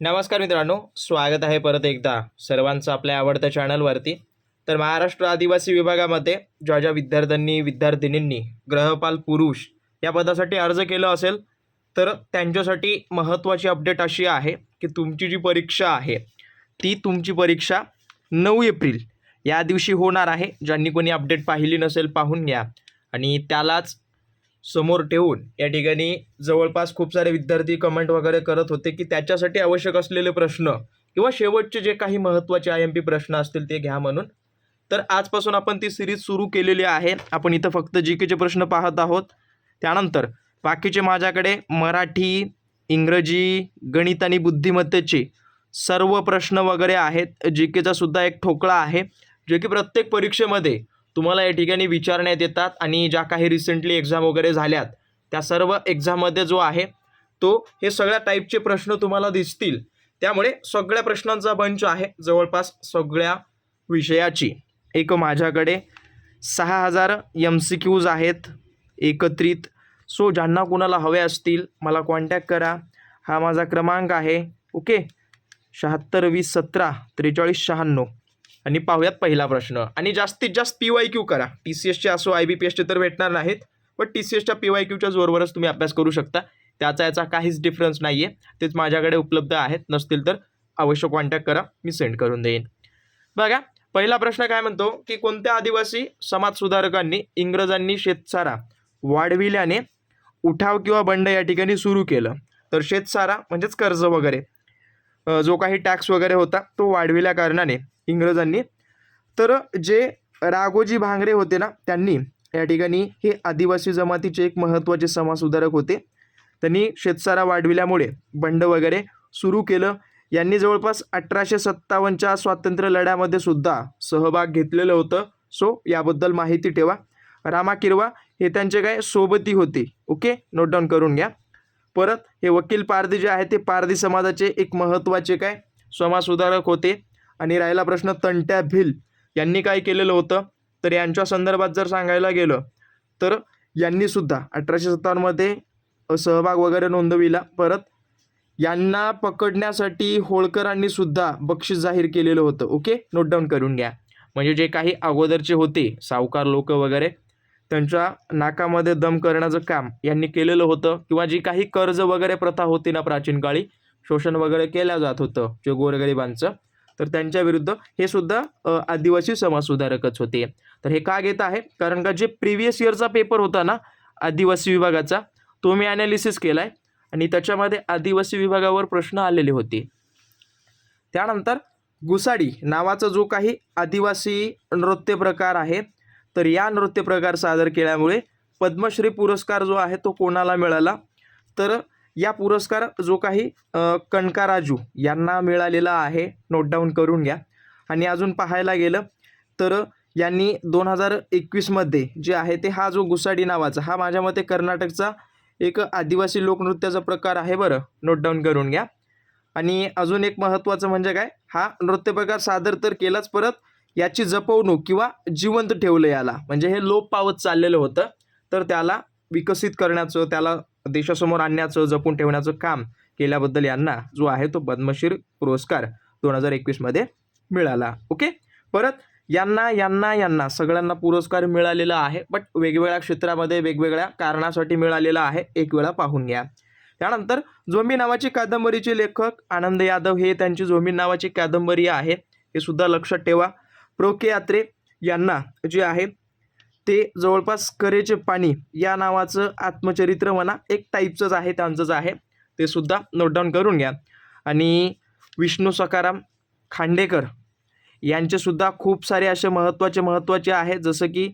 नमस्कार मित्रांनो स्वागत आहे परत एकदा सर्वांचं आपल्या आवडत्या चॅनलवरती. तर महाराष्ट्र आदिवासी विभागामध्ये ज्या ज्या विद्यार्थ्यांनी विद्यार्थिनींनी ग्रहपाल पुरुष या पदासाठी अर्ज केला असेल तर त्यांच्यासाठी महत्त्वाची अपडेट अशी आहे की तुमची जी परीक्षा आहे ती तुमची परीक्षा नऊ एप्रिल या दिवशी होणार आहे. ज्यांनी कोणी अपडेट पाहिली नसेल पाहून घ्या. आणि त्यालाच समोर ठेवून या ठिकाणी जवळपास खूप सारे विद्यार्थी कमेंट वगैरे करत होते की त्याच्यासाठी आवश्यक असलेले प्रश्न किंवा शेवटचे जे काही महत्त्वाचे आय एम पी प्रश्न असतील ते घ्या म्हणून. तर आजपासून आपण ती सिरीज सुरू केलेली आहे. आपण इथं फक्त जी केचे प्रश्न पाहत आहोत. त्यानंतर बाकीचे माझ्याकडे मराठी इंग्रजी गणित आणि बुद्धिमत्तेचे सर्व प्रश्न वगैरे आहेत. जी केचा सुद्धा एक ठोकळा आहे जे की प्रत्येक परीक्षेमध्ये तुम्हाला या ठिकाणी विचारण्यात येतात आणि ज्या काही रिसेंटली एक्झाम वगैरे झाल्यात त्या सर्व एक्झाममध्ये जो आहे तो हे सगळ्या टाईपचे प्रश्न तुम्हाला दिसतील. त्यामुळे सगळ्या प्रश्नांचा बंच आहे. जवळपास सगळ्या विषयाची. एक माझ्याकडे सहा हजार एम सी क्यूज आहेत एकत्रित. सो ज्यांना कुणाला हवे असतील मला कॉन्टॅक्ट करा. हा माझा क्रमांक आहे. ओके शहात्तर वीस सतरा त्रेचाळीस शहाण्णव. आणि पाहूयात पहिला प्रश्न. आणि जास्तीत जास्त पी वाय क्यू करा. टी सी एसचे असो आय बी पी एसचे तर भेटणार नाहीत. पण टी सी एसच्या पी वाय क्यूच्या जोरवरच तुम्ही अभ्यास करू शकता. त्याचा याचा काहीच डिफरन्स नाही आहे तेच माझ्याकडे उपलब्ध आहेत. नसतील तर अवश्य कॉन्टॅक्ट करा. मी सेंड करून देईन. बघा पहिला प्रश्न काय म्हणतो? की कोणत्या आदिवासी समाजसुधारकांनी इंग्रजांनी शेतसारा वाढविल्याने उठाव किंवा बंड या ठिकाणी सुरू केलं? तर शेतसारा म्हणजेच कर्ज वगैरे. जो काही टॅक्स वगैरे होता तो वाढविल्या कारणाने इंग्रजांनी. तर जे राघोजी भांगरे होते ना त्यांनी या ठिकाणी हे आदिवासी जमातीचे एक महत्त्वाचे समाजसुधारक होते. त्यांनी शेतसारा वाढविल्यामुळे बंड वगैरे सुरू केलं. यांनी जवळपास अठराशे सत्तावन्नच्या स्वातंत्र्य लढ्यामध्ये सुद्धा सहभाग घेतलेलं होतं. सो याबद्दल माहिती ठेवा. रामा किरवा हे त्यांचे काय सोबती होते. ओके? नोट डाऊन करून घ्या. परत हे वकील पारधी जे आहे ते पारधी समाजाचे एक महत्त्वाचे काय? समाजसुधारक होते. आणि राहिला प्रश्न तंट्या भिल. यांनी काय केलेलं होतं? तर यांच्या संदर्भात जर सांगायला गेलं तर यांनीसुद्धा अठराशे सत्तावन्नमध्ये सहभाग वगैरे नोंदविला. परत यांना पकडण्यासाठी होळकरांनी सुद्धा बक्षीस जाहीर केलेलं होतं. ओके? नोट डाऊन करून घ्या. म्हणजे जे काही अगोदरचे होते सावकार लोक वगैरे त्यांच्या नाकामध्ये दम करण्याचं काम यांनी केलेलं होतं. किंवा जी काही कर्ज वगैरे प्रथा होती ना प्राचीन काळी शोषण वगैरे केलं जात होतं जे गोरगरिबांचं. तर त्यांच्या विरुद्ध हे सुद्धा आदिवासी समाजसुधारकच होते. तर हे का घेत आहे? कारण का जे प्रिव्हियस इयरचा पेपर होता ना आदिवासी विभागाचा तो मी ॲनालिसिस केला आहे आणि त्याच्यामध्ये आदिवासी विभागावर प्रश्न आलेले होते. त्यानंतर गुसाडी नावाचा जो काही आदिवासी नृत्य प्रकार आहे तर या नृत्य प्रकार सादर केल्यामुळे पद्मश्री पुरस्कार जो आहे तो कोणाला मिळाला? तर या पुरस्कार जो काही अ, कणकाराजू यांना मिळालेला आहे नोट डाऊन करून घ्या. आणि अजून पाहायला गेलं तर यांनी दोन हजार एकवीसमध्ये जे आहे ते हा जो गुसाडी नावाचा हा माझ्या मते कर्नाटकचा एक आदिवासी लोकनृत्याचा प्रकार आहे बरं नोट डाऊन करून घ्या. आणि अजून एक महत्त्वाचं म्हणजे काय हा नृत्य प्रकार सादर तर केलाच परत याची जपवणूक किंवा जिवंत ठेवलं याला. म्हणजे हे लोप पावत चाललेलं होतं. तर त्याला विकसित करण्याचं त्याला देशासमोर आणण्याचं जपून ठेवण्याचं काम केल्याबद्दल यांना जो आहे तो पद्मशीर पुरस्कार दोन हजार एकवीसमध्ये मिळाला. ओके? परत यांना यांना यांना सगळ्यांना पुरस्कार मिळालेला आहे बट वेगवेगळ्या क्षेत्रामध्ये वेगवेगळ्या कारणासाठी मिळालेला आहे एक वेळा पाहून घ्या. त्यानंतर झोंबी नावाची कादंबरीचे लेखक आनंद यादव हे त्यांची झोंबी नावाची कादंबरी आहे हे सुद्धा लक्षात ठेवा. प्रो के यात्रे यांना जे आहे ते जवळपास करेचे पाणी या नावाचं आत्मचरित्र म्हणा एक टाईपचंच आहे त्यांचंच आहे. ते सुद्धा नोटडाऊन करून घ्या. आणि विष्णू सकाराम खांडेकर यांचेसुद्धा खूप सारे असे महत्त्वाचे महत्त्वाचे आहेत जसं की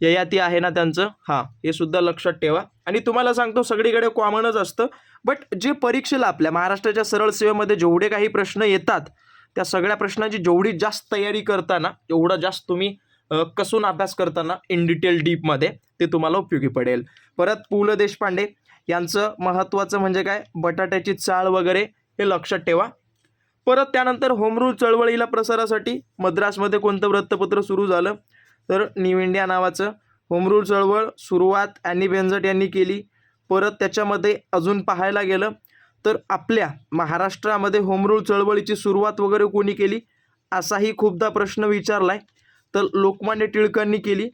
ययाती आहे ना त्यांचं? हां हे सुद्धा लक्षात ठेवा. आणि तुम्हाला सांगतो सगळीकडे कॉमनच असतं. बट जे परीक्षेला आपल्या महाराष्ट्राच्या सरळ सेवेमध्ये जेवढे काही प्रश्न येतात त्या सगळ्या प्रश्नांची जेवढी जास्त तयारी करताना एवढा जास्त तुम्ही कसून अभ्यास करताना इन डिटेल डीपमध्ये ते तुम्हाला उपयोगी पडेल. परत पु ल देशपांडे यांचं महत्त्वाचं म्हणजे काय? बटाट्याची चाळ वगैरे हे लक्षात ठेवा. परत त्यानंतर होमरूल चळवळीला प्रसारासाठी मद्रासमध्ये कोणतं वृत्तपत्र सुरू झालं? तर न्यू इंडिया नावाचं होमरूल चळवळ सुरुवात ॲनी बेन्झट यांनी केली. परत त्याच्यामध्ये अजून पाहायला गेलं तर आपल्या महाराष्ट्रामध्ये होमरूल चळवळीची सुरुवात वगैरे कोणी केली? असाही खूपदा प्रश्न विचारला आहे तर लोकमान्य टिळकांनी केली.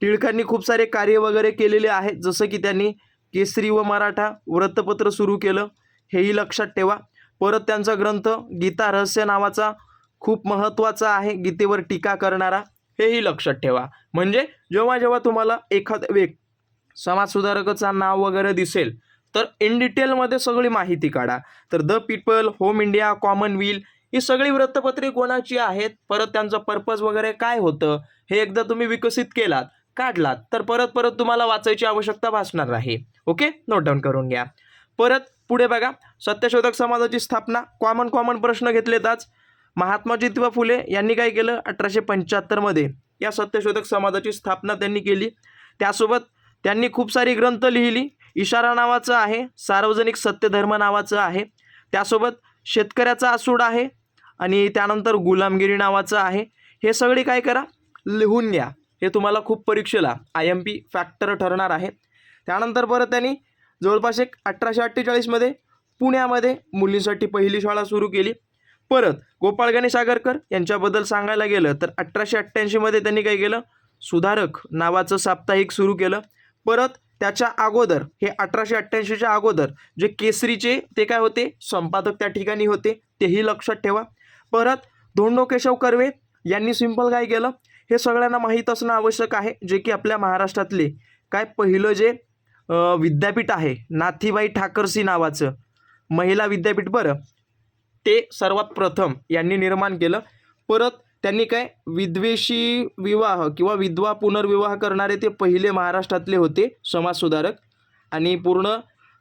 टिळकांनी खूप सारे कार्य वगैरे केलेले आहेत. जसं की त्यांनी केसरी व मराठा वृत्तपत्र सुरू केलं. हेही लक्षात ठेवा. परत त्यांचा ग्रंथ गीता रहस्य नावाचा खूप महत्त्वाचा आहे. गीतेवर टीका करणारा हेही लक्षात ठेवा. म्हणजे जेव्हा जेव्हा तुम्हाला एखाद्या व्यक् समाजसुधारकाचा नाव वगैरे दिसेल तर इन डिटेलमध्ये सगळी माहिती काढा. तर the People Home India Commonweal ही सगळी वृत्तपत्रे कोणाची आहेत? परत त्यांचं पर्पज वगैरे काय होतं? हे एकदा तुम्ही विकसित केलात काढलात तर परत परत तुम्हाला वाचायची आवश्यकता भासणार नाही. ओके नोट डाऊन करून घ्या. परत पुढे बघा. सत्यशोधक समाजाची स्थापना कॉमन कॉमन प्रश्न घेतलेताच महात्मा ज्योतिबा फुले यांनी काय केलं? अठराशे पंच्याहत्तरमध्ये या सत्यशोधक समाजाची स्थापना त्यांनी केली. त्यासोबत त्यांनी खूप सारी ग्रंथ लिहिली. इशारा नावाचं आहे सार्वजनिक सत्यधर्म नावाचं आहे त्यासोबत शेतकऱ्याचा आसूड आहे आणि त्यानंतर गुलामगिरी नावाचं आहे. हे सगळे काय करा लिहून घ्या. हे तुम्हाला खूप परीक्षेला आय एम पी फॅक्टर ठरणार आहे. त्यानंतर परत त्यांनी जवळपास एक अठराशे अठ्ठेचाळीसमध्ये पुण्यामध्ये मुलींसाठी पहिली शाळा सुरू केली. परत गोपाळ गणेश आगरकर यांच्याबद्दल सांगायला गेलं तर अठराशे अठ्ठ्याऐंशीमध्ये त्यांनी काय केलं सुधारक नावाचं साप्ताहिक सुरू केलं. परत त्याच्या अगोदर हे अठराशे अठ्ठ्याऐंशीच्या अगोदर जे केसरीचे ते काय होते? संपादक त्या ठिकाणी होते. तेही लक्षात ठेवा. परत धोंडो केशव कर्वे यांनी सिंपल काय केलं? हे सगळ्यांना माहीत असणं आवश्यक आहे जे की आपल्या महाराष्ट्रातले काय पहिलं जे विद्यापीठ आहे नाथीबाई ठाकरसी नावाचं महिला विद्यापीठ बरं ते सर्वात प्रथम यांनी निर्माण केलं. परत त्यांनी काय? विद्वेषी विवाह किंवा विधवा पुनर्विवाह करणारे ते पहिले महाराष्ट्रातले होते समाजसुधारक. आणि पूर्ण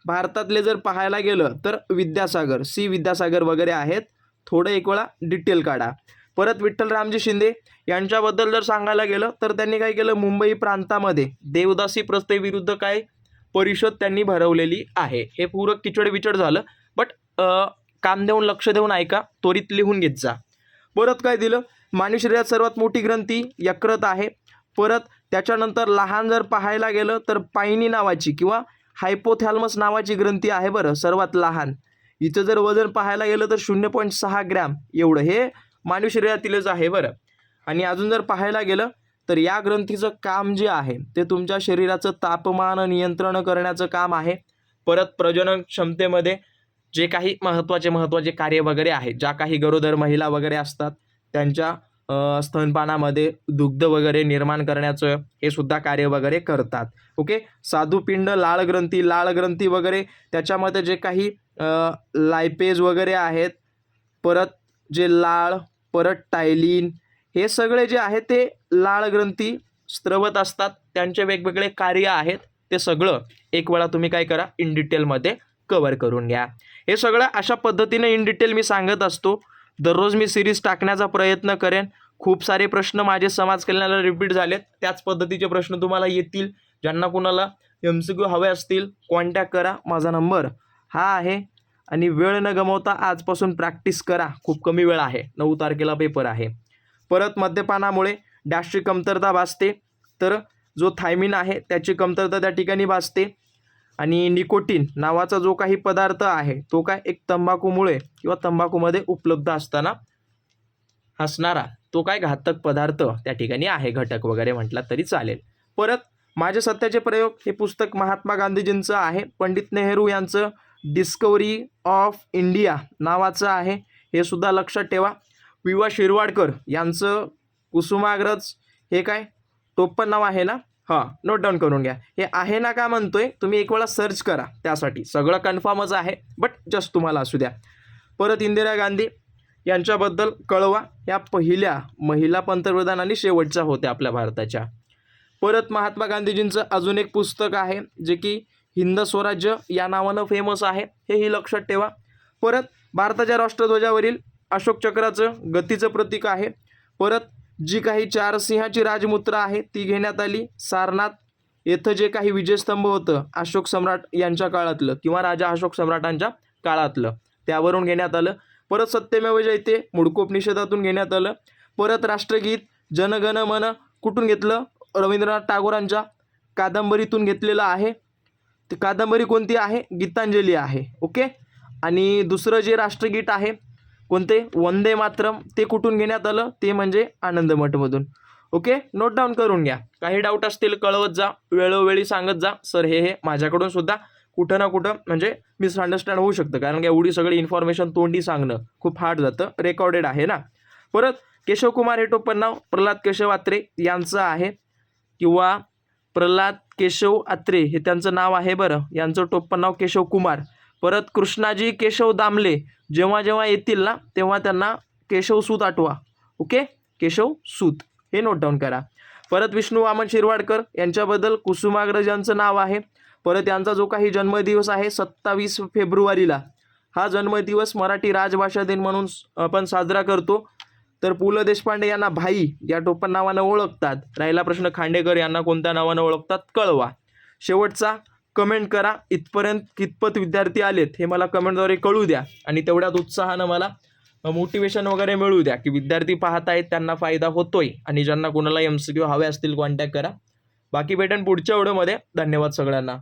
भारतातले जर पाहायला गेलं तर विद्यासागर सी. विद्यासागर वगैरे आहेत. थोडं एक वेळा डिटेल काढा. परत विठ्ठल रामजी शिंदे यांच्याबद्दल जर सांगायला गेलं तर त्यांनी काय केलं? मुंबई प्रांतामध्ये देवदासी प्रस्थेविरुद्ध काय परिषद त्यांनी भरवलेली आहे. हे पूरक किचड विचड झालं बट काम देऊन लक्ष देऊन ऐका. त्वरित लिहून घेत जा. परत काय दिलं? मानवी शरीरात सर्वात मोठी ग्रंथी यकृत आहे. परत त्याच्यानंतर लहान जर पाहायला गेलं तर पायनी नावाची किंवा हायपोथॅल्मस नावाची ग्रंथी आहे बरं सर्वात लहान. इथं जर वजन पाहायला गेलं तर शून्य पॉईंट सहा ग्रॅम एवढं हे मानवी शरीरातीलच आहे बरं. आणि अजून जर पाहायला गेलं तर या ग्रंथीचं काम जे आहे ते तुमच्या शरीराचं तापमान नियंत्रण करण्याचं काम आहे. परत प्रजनन क्षमतेमध्ये जे काही महत्त्वाचे महत्त्वाचे कार्य वगैरे आहे ज्या काही गरोदर महिला वगैरे असतात त्यांच्या स्तनपानामध्ये दुग्ध वगैरे निर्माण करण्याचं हे सुद्धा कार्य वगैरे करतात. ओके? साधुपिंड लाळ ग्रंथी लाळ ग्रंथी वगैरे त्याच्यामध्ये जे काही लायपेज वगैरे आहेत परत जे लाळ परत टायलिन हे सगळे जे आहे ते लाळ ग्रंथी स्त्रवत असतात. त्यांचे वेगवेगळे कार्य आहेत. ते सगळं एक वेळा तुम्ही काय करा इन डिटेलमध्ये कवर करून घ्या. हे सगळं अशा पद्धतीने इन डिटेल मी सांगत असतो. दररोज मी सिरीज टाकण्याचा प्रयत्न करेन. खूप सारे प्रश्न माझे समाज कल्याणाला रिपीट झालेत. त्याच पद्धतीचे प्रश्न तुम्हाला येतील. ज्यांना कुणाला एम सी क्यू हवे असतील कॉन्टॅक्ट करा. माझा नंबर हा आहे. आणि वेळ न गमवता आजपासून प्रॅक्टिस करा. खूप कमी वेळ आहे. नऊ तारखेला पेपर आहे. परत मद्यपानामुळे डॅशची कमतरता भासते. तर जो थायमिन आहे त्याची कमतरता त्या ठिकाणी भासते. आणि निकोटीन नावाचा जो काही पदार्थ आहे तो काय एक तंबाखूमुळे किंवा तंबाखूमध्ये उपलब्ध असताना असणारा तो काय घातक पदार्थ त्या ठिकाणी आहे घटक वगैरे म्हटला तरी चालेल. परत माझे सत्याचे प्रयोग हे पुस्तक महात्मा गांधीजींचं आहे पंडित नेहरू यांचं डिस्कवरी ऑफ इंडिया नावाचं आहे हे सुद्धा लक्षात ठेवा. वि वा शिरवाडकर यांचं कुसुमाग्रज हे काय? टोप्पन नाव आहे ना? हां नोट डाऊन करून घ्या. हे आहे ना का म्हणतोय तुम्ही एक वेळा सर्च करा त्यासाठी. सगळं कन्फर्मच आहे बट जस्ट तुम्हाला असू द्या. परत इंदिरा गांधी यांच्याबद्दल कळवा. या पहिल्या महिला पंतप्रधान आणि शेवटच्या होत्या आपल्या भारताच्या. परत महात्मा गांधीजींचं अजून एक पुस्तक आहे जे की हिंद स्वराज्य या नावानं फेमस आहे. हेही लक्षात ठेवा. परत भारताच्या राष्ट्रध्वजावरील अशोक चक्राचं गतीचं प्रतीक आहे. परत जी काही चार सिंहाची राजमुद्रा आहे ती घेण्यात आली. सारनाथ येथं जे काही विजयस्तंभ होतं अशोक सम्राट यांच्या काळातलं किंवा राजा अशोक सम्राटांच्या काळातलं त्यावरून घेण्यात आलं. परत सत्यमेव जयते मुडकोपनिषेधातून घेण्यात आलं. परत राष्ट्रगीत जनगण मन कुठून घेतलं? रवींद्रनाथ टागोरांच्या कादंबरीतून घेतलेलं आहे. ती कादंबरी कोणती आहे? गीतांजली आहे. ओके? आणि दुसरं जे राष्ट्रगीत आहे कोणते? वंदे मातरम. ते कुठून घेण्यात आलं? ते म्हणजे आनंदमठमधून ओके? नोट डाऊन करून घ्या. काही डाऊट असतील कळवत जा. वेळोवेळी सांगत जा. सर हे हे माझ्याकडून सुद्धा कुठं ना कुठं म्हणजे मिसअंडरस्टँड होऊ शकतं. कारण की एवढी सगळी इन्फॉर्मेशन तोंडी सांगणं खूप हार्ड जातं. रेकॉर्डेड आहे ना? परत केशव कुमार हे टोपण नाव प्रल्हाद केशव आत्रे यांचं आहे. किंवा प्रल्हाद केशव आत्रे हे त्यांचं नाव आहे बरं. यांचं टोपण नाव केशव कुमार. परत कृष्णाजी केशव दामले जेव्हा जेव्हा येतील ना तेव्हा त्यांना केशव सूत आठवा. ओके? केशव सूत. हे नोट डाऊन करा. परत विष्णू वामन शिरवाडकर यांच्याबद्दल कुसुमाग्रज यांचं नाव आहे. परत यांचा जो काही जन्मदिवस आहे सत्तावीस फेब्रुवारीला. हा जन्मदिवस मराठी राजभाषा दिन म्हणून आपण साजरा करतो. तर पु ल देशपांडे यांना भाई या टोपण नावानं ओळखतात. राहिला प्रश्न खांडेकर यांना कोणत्या नावानं ओळखतात? कळवा. शेवटचा कमेंट करा. इथपर्यंत कितपत विद्यार्थी आलेत हे मला कमेंटद्वारे कळू द्या. आणि तेवढ्यात उत्साहानं मला मोटिवेशन वगैरे मिळू द्या की विद्यार्थी पाहत आहेत त्यांना फायदा होतोय. आणि ज्यांना कोणाला एम सी क्यू हवे असतील कॉन्टॅक्ट करा. बाकी भेटेन पुढच्या व्हिडिओमध्ये. धन्यवाद सगळ्यांना.